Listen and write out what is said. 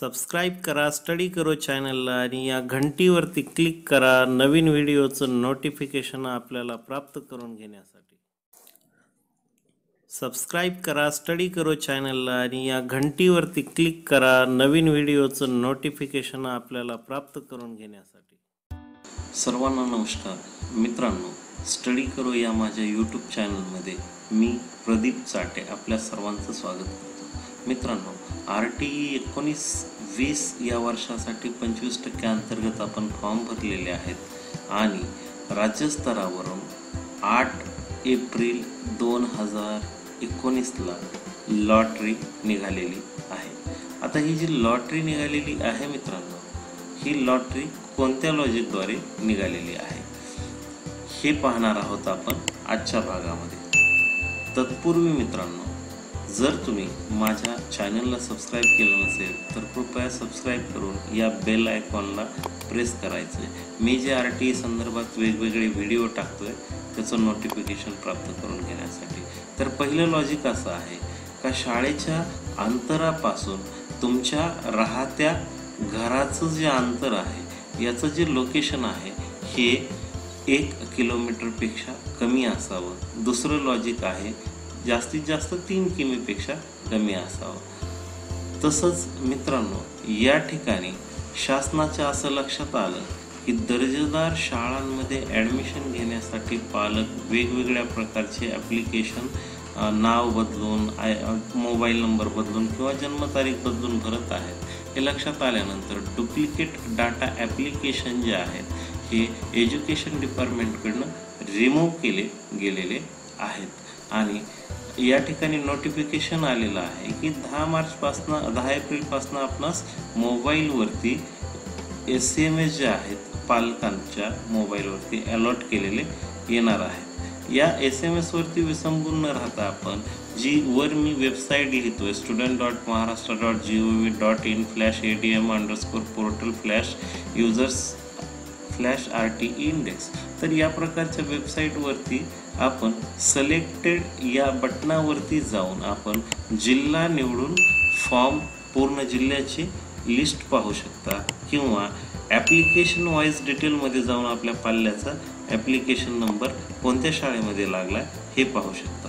Subscribe करा study करो चॅनलला आणि या घंटीवरती क्लिक करा नवीन व्हिडिओचं नोटिफिकेशन आपल्याला प्राप्त करून घेण्यासाठी. सबस्क्राईब करा स्टडी करो चॅनलला आणि या घंटीवरती क्लिक करा नवीन व्हिडिओचं नोटिफिकेशन आपल्याला प्राप्त करून घेण्यासाठी. सर्वांना नमस्कार. मित्रांनो स्टडी करो या माझ्या यूट्यूब चॅनलमध्ये मी प्रदीप चाटे आपल्या सर्वांचं स्वागत करतो. मित्रांनो आर टी ई एकोणीस वीस या वर्षासाठी पंचवीस टक्के अंतर्गत आपण फॉर्म भरलेले आहेत. आणि राज्यस्तरावरून आठ एप्रिल दोन हजार एकोणीसला लॉटरी निघालेली आहे. आता ही जी लॉटरी निघालेली आहे मित्रांनो ही लॉटरी कोणत्या लॉजिकद्वारे निघालेली आहे? हे पाहणार आहोत आपण आजच्या भागामध्ये. तत्पूर्वी मित्रांनो जर तुम्ही माझ्या चॅनलला सबस्क्राईब केलं नसेल तर कृपया सबस्क्राईब करून या बेल आयकॉनला प्रेस करायचं आहे मी जे आर टी ई संदर्भात वेगवेगळे व्हिडिओ टाकतो आहे त्याचं नोटिफिकेशन प्राप्त करून घेण्यासाठी. तर पहिलं लॉजिक असं आहे का शाळेच्या अंतरापासून तुमच्या राहत्या घराचं जे अंतर आहे याचं जे लोकेशन आहे हे एक किलोमीटरपेक्षा कमी असावं. दुसरं लॉजिक आहे जास्तीत जास्त तीन किमीपेक्षा कमी असावं. तसंच मित्रांनो या ठिकाणी शासनाच्या असं लक्षात आलं की दर्जेदार शाळांमध्ये ॲडमिशन घेण्यासाठी पालक वेगवेगळ्या प्रकारचे ॲप्लिकेशन नाव बदलून आय मोबाईल नंबर बदलून किंवा जन्मतारीख बदलून भरत आहेत. हे लक्षात आल्यानंतर डुप्लिकेट डाटा ॲप्लिकेशन जे आहेत हे एज्युकेशन डिपार्टमेंटकडनं रिमूव्ह केले गेलेले आहेत. आणि या ठिकाणी नोटिफिकेशन आलेलं आहे की दहा मार्चपासनं दहा एप्रिलपासनं आपणास मोबाईलवरती एस एम एस जे आहेत पालकांच्या मोबाईलवरती अलॉट केलेले येणार आहेत या एस एम एसवरती विसंबून न राहता आपण जी वर मी वेबसाईट लिहितोय student dot Maharashtra dot G O V dot in slash A D M underscore portal slash users slash R T index तर या प्रकारच्या वेबसाईटवरती आपण सलेक्टेड या बटणावरती जाऊन आपण जिल्हा निवडून फॉर्म पूर्ण जिल्ह्याची लिस्ट पाहू शकता. किंवा ॲप्लिकेशन वाईज डिटेलमध्ये जाऊन आपल्या पाल्याचा ॲप्लिकेशन नंबर कोणत्या शाळेमध्ये लागला हे पाहू शकता.